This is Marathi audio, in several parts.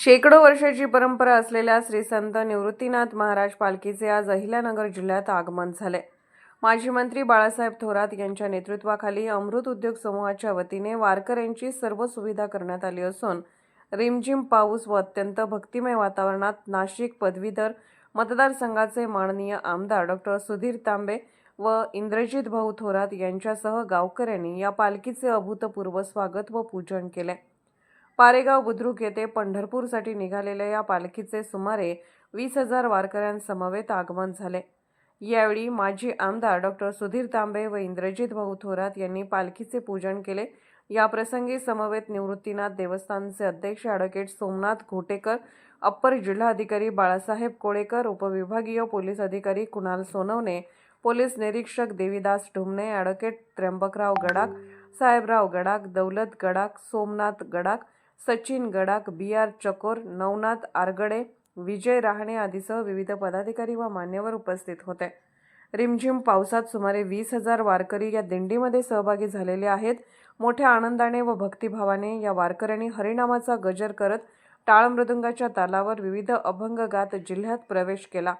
शेकडो वर्षाची परंपरा असलेल्या श्री संत निवृत्तीनाथ महाराज पालखीचे आज अहिल्यानगर जिल्ह्यात आगमन झाले. माजी मंत्री बाळासाहेब थोरात यांच्या नेतृत्वाखाली अमृत उद्योग समूहाच्या वतीने वारकऱ्यांची सर्व सुविधा करण्यात आली असून रिमझिम पाऊस व अत्यंत भक्तिमय वातावरणात नाशिक पदवीधर मतदारसंघाचे माननीय आमदार डॉक्टर सुधीर तांबे व इंद्रजित भाऊ थोरात यांच्यासह गावकऱ्यांनी या पालखीचे अभूतपूर्व स्वागत व पूजन केले. पारेगाव बुद्रुक येथे पंढरपूरसाठी निघालेल्या या पालखीचे सुमारे वीस हजार वारकऱ्यांसमवेत आगमन झाले. यावेळी माजी आमदार डॉक्टर सुधीर तांबे व इंद्रजित भाऊ थोरात यांनी पालखीचे पूजन केले. या प्रसंगी समवेत निवृत्तीनाथ देवस्थानचे अध्यक्ष ॲडव्होकेट सोमनाथ घोटेकर अप्पर जिल्हाधिकारी बाळासाहेब कोळेकर उपविभागीय पोलीस अधिकारी कुणाल सोनवणे पोलीस निरीक्षक Devidas Dhumane advocate Trimbakrao Gadakh Sahebrao Gadakh Daulat Gadakh Somnath Gadakh Sachin Gadakh B R Chakor Navnath Aragade विजय रहाणे आदीसह विविध पदाधिकारी व मान्यवर उपस्थित होते. रिमझिम पावसात सुमारे वीस हजार वारकरी या दिंडीमध्ये सहभागी झालेले आहेत. मोठ्या आनंदाने व भक्तिभावाने या वारकऱ्यांनी हरिनामाचा गजर करत टाळ मृदुंगाच्या तालावर विविध अभंग गात जिल्ह्यात प्रवेश केला.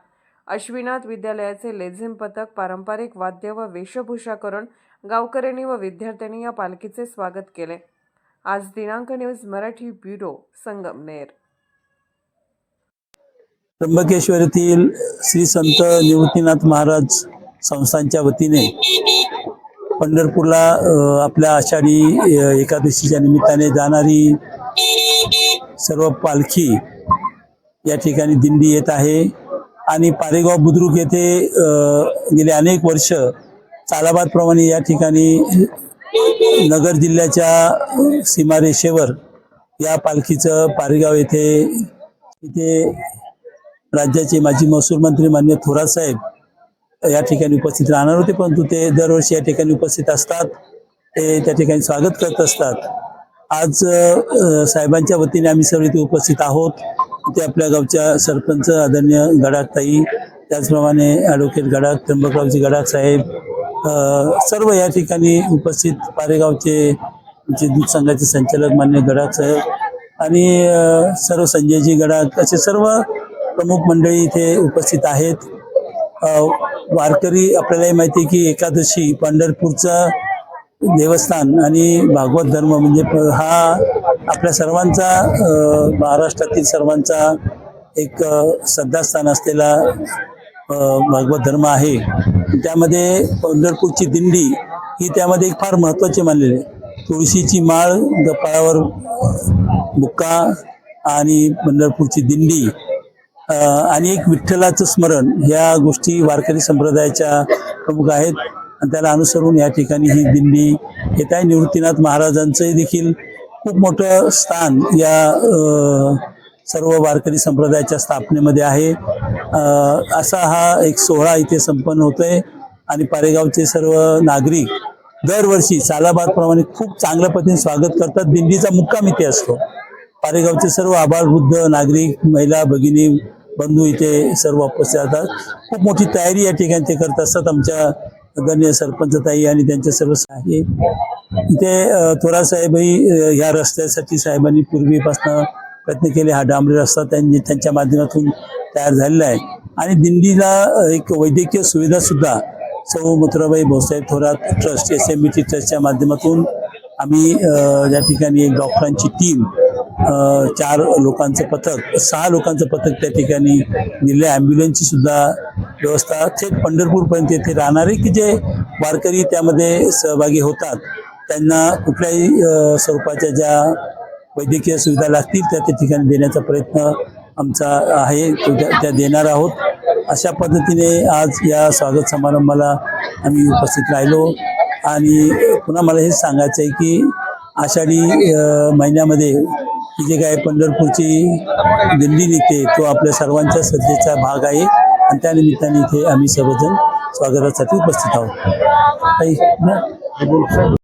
अश्विनाथ विद्यालयाचे लेझिम पथक पारंपरिक वाद्य व वेशभूषा करून गावकऱ्यांनी व विद्यार्थ्यांनी या पालखीचे स्वागत केले. आज दिनांक न्यूज मराठी ब्युरो संगमनेर. त्र्यंबकेश्वर येथील श्री संत निवृत्तीनाथ महाराज संस्थांच्या वतीने पंढरपूरला आपल्या आषाढी एकादशीच्या निमित्ताने जाणारी सर्व पालखी या ठिकाणी दिंडी येत आहे. आणि पारेगाव बुद्रुक येथे गेले अनेक वर्ष चालाबादप्रमाणे या ठिकाणी नगर जिल्ह्याच्या सीमारेषेवर या पालखीचं पारेगाव येथे इथे राज्याचे माजी महसूल मंत्री मान्य थोरात साहेब या ठिकाणी उपस्थित राहणार होते परंतु ते दरवर्षी या ठिकाणी उपस्थित असतात. ते त्या ठिकाणी स्वागत करत असतात. आज साहेबांच्या वतीने आम्ही सर्व इथे उपस्थित आहोत. ते आपल्या गावच्या सरपंच आदरणीय गडाखताई त्याचप्रमाणे ॲडव्होकेट गडाख त्र्यंबकरावजी गडाख साहेब सर्व या ठिकाणी उपस्थित पारेगावचे जे दूध संघाचे संचालक मान्य गडाख साहेब आणि सर्व संजयजी गडाख असे सर्व प्रमुख मंडळी इथे उपस्थित आहेत. वारकरी आपल्यालाही माहिती आहे की एकादशी पंढरपूरचं देवस्थान आणि भागवत धर्म म्हणजे प- हा आपल्या सर्वांचा महाराष्ट्रातील सर्वांचा एक श्रद्धास्थान असलेला भागवत धर्म आहे. त्यामध्ये पंढरपूरची दिंडी ही त्यामध्ये एक फार महत्त्वाची मानलेली आहे. तुळशीची माळ गपाळावर बुक्का आणि पंढरपूरची दिंडी आणि एक विठ्ठलाचं स्मरण. ह्या गोष्टी वारकरी संप्रदायाच्या प्रमुख आहेत. आणि त्याला अनुसरून या ठिकाणी ही दिंडी येत आहे. निवृत्तीनाथ महाराजांचंही देखील खूप मोठं स्थान या सर्व वारकरी संप्रदायाच्या स्थापनेमध्ये आहे. असा हा एक सोहळा इथे संपन्न होतोय. आणि पारेगावचे सर्व नागरिक दरवर्षी सालाबादप्रमाणे खूप चांगल्या पद्धतीने स्वागत करतात. दिंडीचा मुक्काम इथे असतो. पारेगावचे सर्व आभारवृद्ध नागरिक महिला भगिनी बंधू इथे सर्व उपस्थित असतात खूप मोठी तयारी या ठिकाणी ते करत असतात. आमच्या गण्य सरपंचताई आणि त्यांचे सर्व सहाय्य. इथे थोरा साहेबही ह्या रस्त्यासाठी साहेबांनी पूर्वीपासून प्रयत्न केले. हा डांबरी रस्ता त्यांनी त्यांच्या माध्यमातून तयार झालेला आहे. आणि दिंडीला एक वैद्यकीय सुविधा सुद्धा सौ Mathurabai Bhausaheb Thorat trust S M B T ट्रस्टच्या माध्यमातून आम्ही ज्या या ठिकाणी एक डॉक्टरांची टीम चार लोकांचं पथक सहा लोकांचं पथक त्या ठिकाणी दिले ॲम्ब्युलन्सची सुद्धा व्यवस्था थेट पंढरपूरपर्यंत येथे राहणारे की जे वारकरी त्यामध्ये सहभागी होतात त्यांना कुठल्याही स्वरूपाच्या ज्या वैद्यकीय सुविधा लागतील त्या त्या ठिकाणी देण्याचा प्रयत्न आमचा आहे तो त्या त्या देणार आहोत. अशा पद्धतीने आज या स्वागत समारंभाला आम्ही उपस्थित राहिलो. आणि पुन्हा मला हे सांगायचं आहे की आषाढी महिन्यामध्ये जे काय पंढरपूरची दिंडी निघते तो आपल्या सर्वांच्या श्रद्धेचा भाग आहे. आणि त्या निमित्ताने इथे आम्ही सर्वजण स्वागतासाठी उपस्थित आहोत. काही-